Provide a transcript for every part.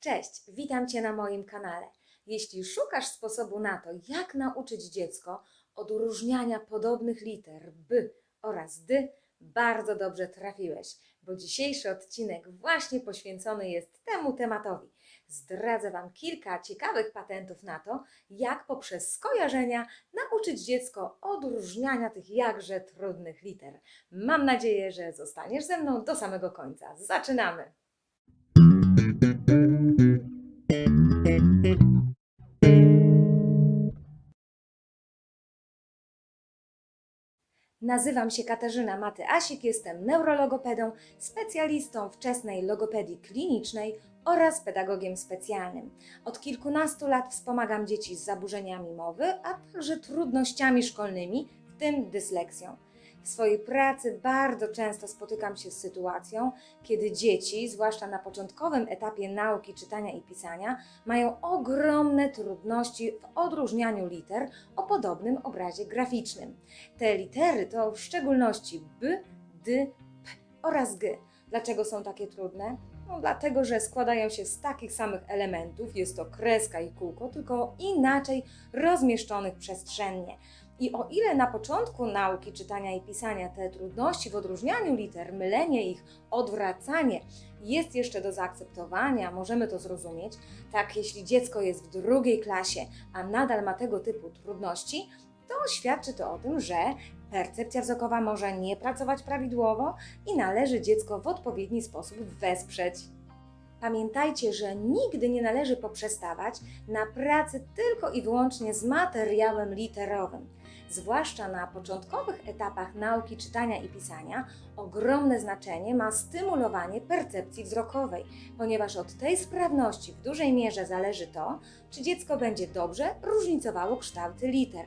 Cześć, witam Cię na moim kanale. Jeśli szukasz sposobu na to, jak nauczyć dziecko odróżniania podobnych liter b oraz d, bardzo dobrze trafiłeś, bo dzisiejszy odcinek właśnie poświęcony jest temu tematowi. Zdradzę Wam kilka ciekawych patentów na to, jak poprzez skojarzenia nauczyć dziecko odróżniania tych jakże trudnych liter. Mam nadzieję, że zostaniesz ze mną do samego końca. Zaczynamy! Nazywam się Katarzyna Maty-Asik, jestem neurologopedą, specjalistą wczesnej logopedii klinicznej oraz pedagogiem specjalnym. Od kilkunastu lat wspomagam dzieci z zaburzeniami mowy, a także trudnościami szkolnymi, w tym dysleksją. W swojej pracy bardzo często spotykam się z sytuacją, kiedy dzieci, zwłaszcza na początkowym etapie nauki czytania i pisania, mają ogromne trudności w odróżnianiu liter o podobnym obrazie graficznym. Te litery to w szczególności b, d, p oraz g. Dlaczego są takie trudne? No, dlatego, że składają się z takich samych elementów, jest to kreska i kółko, tylko inaczej rozmieszczonych przestrzennie. I o ile na początku nauki czytania i pisania te trudności w odróżnianiu liter, mylenie ich, odwracanie jest jeszcze do zaakceptowania, możemy to zrozumieć, tak jeśli dziecko jest w drugiej klasie, a nadal ma tego typu trudności, to świadczy to o tym, że percepcja wzrokowa może nie pracować prawidłowo i należy dziecko w odpowiedni sposób wesprzeć. Pamiętajcie, że nigdy nie należy poprzestawać na pracy tylko i wyłącznie z materiałem literowym. Zwłaszcza na początkowych etapach nauki czytania i pisania, ogromne znaczenie ma stymulowanie percepcji wzrokowej, ponieważ od tej sprawności w dużej mierze zależy to, czy dziecko będzie dobrze różnicowało kształty liter.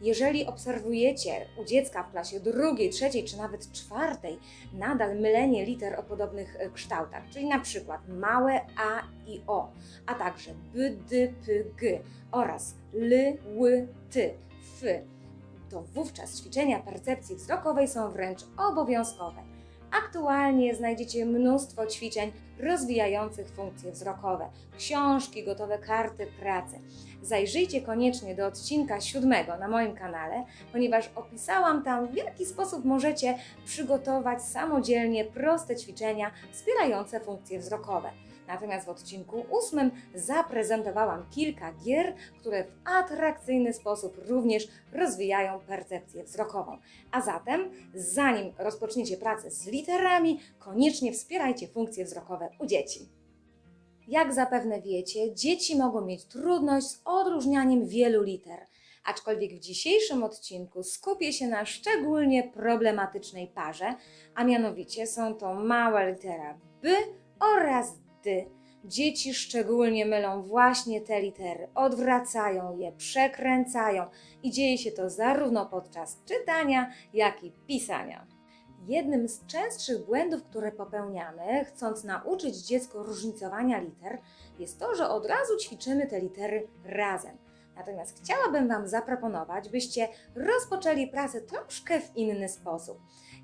Jeżeli obserwujecie u dziecka w klasie drugiej, trzeciej czy nawet czwartej nadal mylenie liter o podobnych e, kształtach, czyli na przykład małe a i o, a także b, d, p, g oraz l, ł, ty, f, to wówczas ćwiczenia percepcji wzrokowej są wręcz obowiązkowe. Aktualnie znajdziecie mnóstwo ćwiczeń rozwijających funkcje wzrokowe, książki, gotowe karty pracy. Zajrzyjcie koniecznie do odcinka siódmego na moim kanale, ponieważ opisałam tam, w jaki sposób możecie przygotować samodzielnie proste ćwiczenia wspierające funkcje wzrokowe. Natomiast w odcinku ósmym zaprezentowałam kilka gier, które w atrakcyjny sposób również rozwijają percepcję wzrokową. A zatem, zanim rozpoczniecie pracę z literami, koniecznie wspierajcie funkcje wzrokowe u dzieci. Jak zapewne wiecie, dzieci mogą mieć trudność z odróżnianiem wielu liter. Aczkolwiek w dzisiejszym odcinku skupię się na szczególnie problematycznej parze, a mianowicie są to mała litera B oraz Dzieci szczególnie mylą właśnie te litery, odwracają je, przekręcają i dzieje się to zarówno podczas czytania, jak i pisania. Jednym z częstszych błędów, które popełniamy, chcąc nauczyć dziecko różnicowania liter, jest to, że od razu ćwiczymy te litery razem. Natomiast chciałabym Wam zaproponować, byście rozpoczęli pracę troszkę w inny sposób.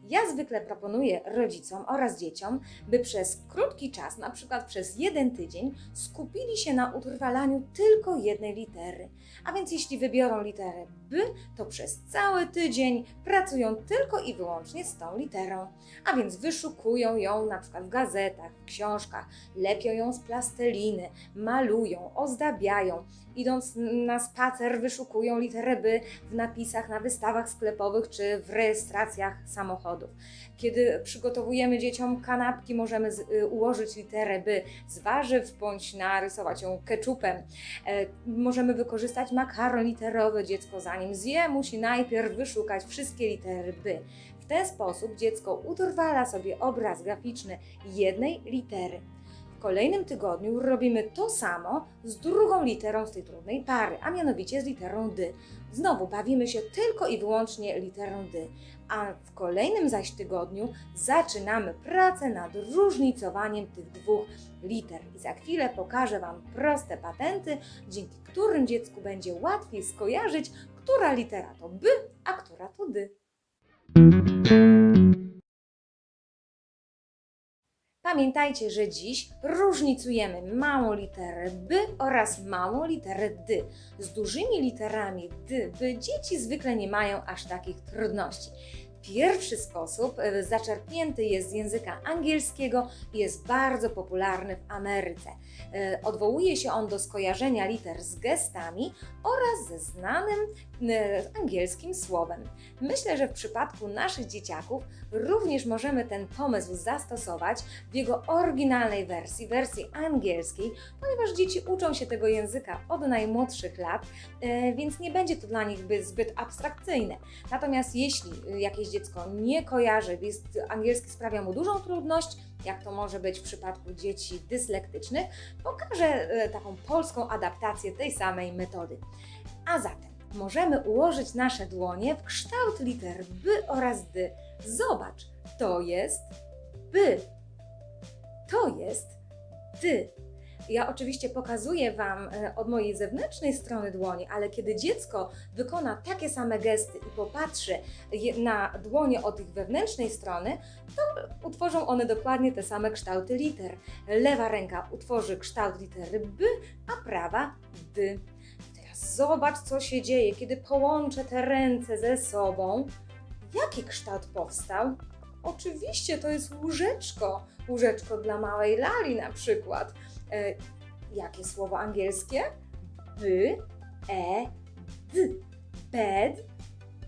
Ja zwykle proponuję rodzicom oraz dzieciom, by przez krótki czas, na przykład przez jeden tydzień, skupili się na utrwalaniu tylko jednej litery. A więc jeśli wybiorą literę B, to przez cały tydzień pracują tylko i wyłącznie z tą literą. A więc wyszukują ją na przykład w gazetach, w książkach, lepią ją z plasteliny, malują, ozdabiają. Idąc na spacer, wyszukują literę B w napisach na wystawach sklepowych czy w rejestracjach samochodów. Kiedy przygotowujemy dzieciom kanapki, możemy z, y, ułożyć literę B z warzyw bądź narysować ją keczupem. E, możemy wykorzystać makaron literowy. Dziecko zanim zje, musi najpierw wyszukać wszystkie litery B. W ten sposób dziecko utrwala sobie obraz graficzny jednej litery. W kolejnym tygodniu robimy to samo z drugą literą z tej trudnej pary, a mianowicie z literą D. Znowu bawimy się tylko i wyłącznie literą D, a w kolejnym zaś tygodniu zaczynamy pracę nad różnicowaniem tych dwóch liter. I za chwilę pokażę Wam proste patenty, dzięki którym dziecku będzie łatwiej skojarzyć, która litera to B, a która to D. Pamiętajcie, że dziś różnicujemy małą literę B oraz małą literę D. Z dużymi literami D, by dzieci zwykle nie mają aż takich trudności. Pierwszy sposób e, zaczerpnięty jest z języka angielskiego i jest bardzo popularny w Ameryce. E, Odwołuje się on do skojarzenia liter z gestami oraz ze znanym e, angielskim słowem. Myślę, że w przypadku naszych dzieciaków również możemy ten pomysł zastosować w jego oryginalnej wersji, wersji angielskiej, ponieważ dzieci uczą się tego języka od najmłodszych lat, więc nie będzie to dla nich by- zbyt abstrakcyjne. Natomiast jeśli jakieś dziecko nie kojarzy, jest, angielski sprawia mu dużą trudność, jak to może być w przypadku dzieci dyslektycznych, pokażę e, taką polską adaptację tej samej metody. A zatem możemy ułożyć nasze dłonie w kształt liter B oraz D. Zobacz, to jest B. To jest D. Ja oczywiście pokazuję Wam e, od mojej zewnętrznej strony dłoni, ale kiedy dziecko wykona takie same gesty i popatrzy na dłonie od ich wewnętrznej strony, to utworzą one dokładnie te same kształty liter. Lewa ręka utworzy kształt litery B, a prawa D. Teraz zobacz, co się dzieje, kiedy połączę te ręce ze sobą. Jaki kształt powstał? Oczywiście to jest łóżeczko. Łóżeczko dla małej Lali na przykład. E, jakie słowo angielskie? B, E, D. Bed.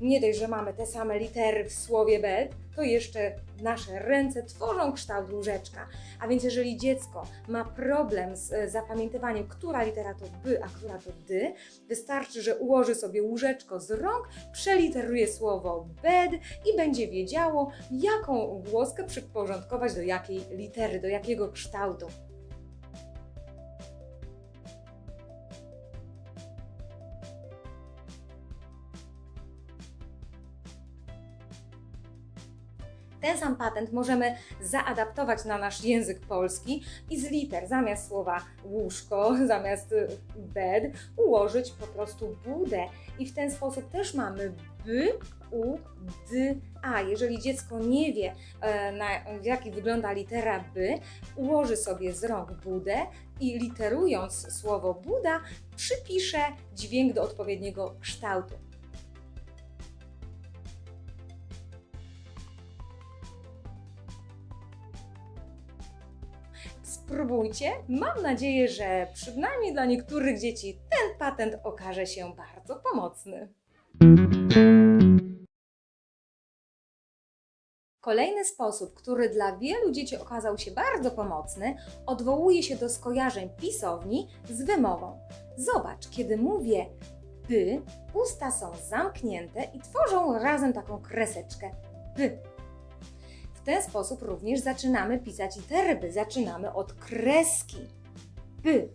Nie dość, że mamy te same litery w słowie bed, to jeszcze nasze ręce tworzą kształt łóżeczka. A więc jeżeli dziecko ma problem z e, zapamiętywaniem, która litera to B, a która to D, wystarczy, że ułoży sobie łóżeczko z rąk, przeliteruje słowo bed i będzie wiedziało, jaką głoskę przyporządkować do jakiej litery, do jakiego kształtu. Ten sam patent możemy zaadaptować na nasz język polski i z liter zamiast słowa łóżko, zamiast y, bed, ułożyć po prostu budę. I w ten sposób też mamy b, u, d, a. Jeżeli dziecko nie wie, e, na, jaki wygląda litera b, ułoży sobie z rąk budę i literując słowo Buda, przypisze dźwięk do odpowiedniego kształtu. Spróbujcie. Mam nadzieję, że przynajmniej dla niektórych dzieci ten patent okaże się bardzo pomocny. Kolejny sposób, który dla wielu dzieci okazał się bardzo pomocny, odwołuje się do skojarzeń pisowni z wymową. Zobacz, kiedy mówię by, usta są zamknięte i tworzą razem taką kreseczkę by. Ten sposób również zaczynamy pisać litery. Zaczynamy od kreski by.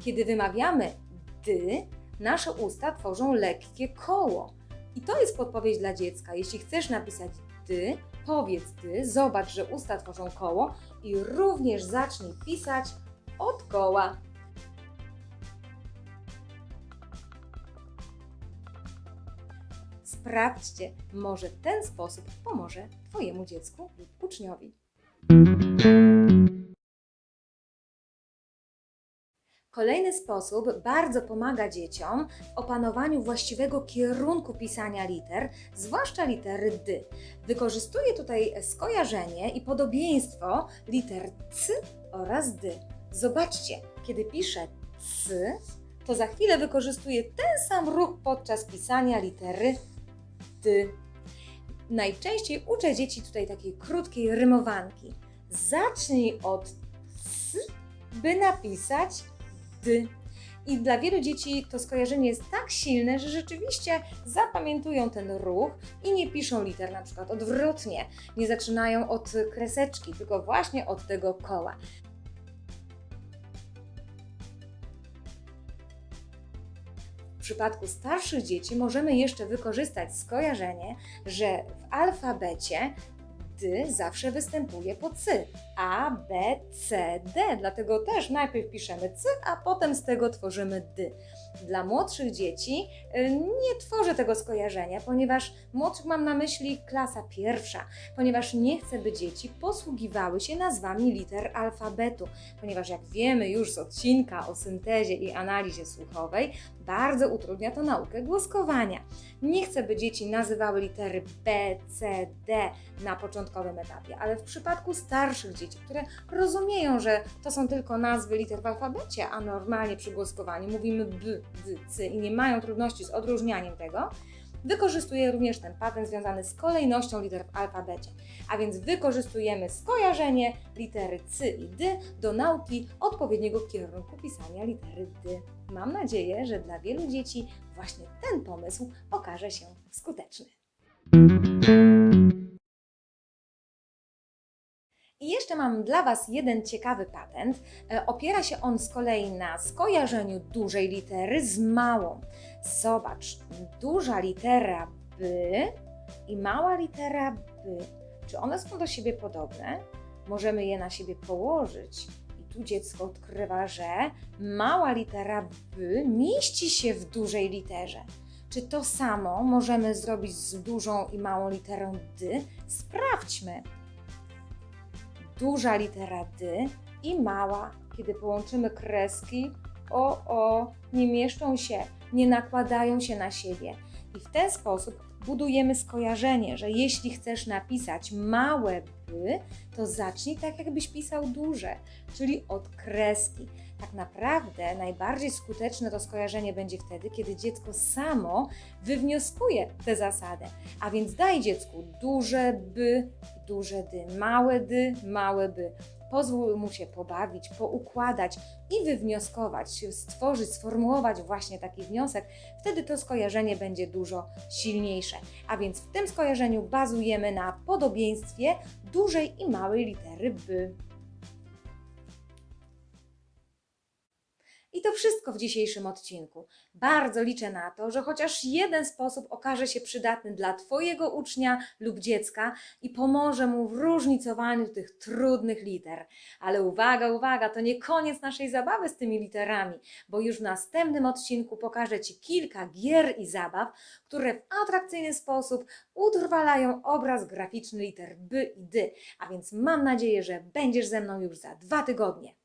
Kiedy wymawiamy dy, nasze usta tworzą lekkie koło. I to jest podpowiedź dla dziecka. Jeśli chcesz napisać dy, powiedz dy, zobacz, że usta tworzą koło i również zacznij pisać od koła. Sprawdźcie, może ten sposób pomoże Twojemu dziecku lub uczniowi. Kolejny sposób bardzo pomaga dzieciom w opanowaniu właściwego kierunku pisania liter, zwłaszcza litery D. Wykorzystuję tutaj skojarzenie i podobieństwo liter C oraz D. Zobaczcie, kiedy piszę C, to za chwilę wykorzystuję ten sam ruch podczas pisania litery D. Najczęściej uczę dzieci tutaj takiej krótkiej rymowanki. Zacznij od C, by napisać D. I dla wielu dzieci to skojarzenie jest tak silne, że rzeczywiście zapamiętują ten ruch i nie piszą liter na przykład odwrotnie. Nie zaczynają od kreseczki, tylko właśnie od tego koła. W przypadku starszych dzieci możemy jeszcze wykorzystać skojarzenie, że w alfabecie D zawsze występuje po C. A, B, C, D. Dlatego też najpierw piszemy C, a potem z tego tworzymy D. Dla młodszych dzieci y, nie tworzę tego skojarzenia, ponieważ młodszych mam na myśli klasa pierwsza, ponieważ nie chcę, by dzieci posługiwały się nazwami liter alfabetu, ponieważ jak wiemy już z odcinka o syntezie i analizie słuchowej, bardzo utrudnia to naukę głoskowania. Nie chcę, by dzieci nazywały litery B, C, D na początkowym etapie, ale w przypadku starszych dzieci, które rozumieją, że to są tylko nazwy liter w alfabecie, a normalnie przy głoskowaniu mówimy B, D, C i nie mają trudności z odróżnianiem tego, wykorzystuję również ten patent związany z kolejnością liter w alfabecie. A więc wykorzystujemy skojarzenie litery C i D do nauki odpowiedniego kierunku pisania litery D. Mam nadzieję, że dla wielu dzieci właśnie ten pomysł okaże się skuteczny. Jeszcze mam dla Was jeden ciekawy patent. E, Opiera się on z kolei na skojarzeniu dużej litery z małą. Zobacz, duża litera B i mała litera B. Czy one są do siebie podobne? Możemy je na siebie położyć. I tu dziecko odkrywa, że mała litera B mieści się w dużej literze. Czy to samo możemy zrobić z dużą i małą literą D? Sprawdźmy duża litera D i mała. Kiedy połączymy kreski, o, o, nie mieszczą się, nie nakładają się na siebie. I w ten sposób budujemy skojarzenie, że jeśli chcesz napisać małe by, to zacznij tak, jakbyś pisał duże, czyli od kreski. Tak naprawdę najbardziej skuteczne to skojarzenie będzie wtedy, kiedy dziecko samo wywnioskuje tę zasadę. A więc daj dziecku duże by, duże dy, małe dy, małe by. Pozwól mu się pobawić, poukładać i wywnioskować, stworzyć, sformułować właśnie taki wniosek. Wtedy to skojarzenie będzie dużo silniejsze. A więc w tym skojarzeniu bazujemy na podobieństwie dużej i małej litery by. I to wszystko w dzisiejszym odcinku. Bardzo liczę na to, że chociaż jeden sposób okaże się przydatny dla Twojego ucznia lub dziecka i pomoże mu w różnicowaniu tych trudnych liter. Ale uwaga, uwaga, to nie koniec naszej zabawy z tymi literami, bo już w następnym odcinku pokażę Ci kilka gier i zabaw, które w atrakcyjny sposób utrwalają obraz graficzny liter B i D. A więc mam nadzieję, że będziesz ze mną już za dwa tygodnie.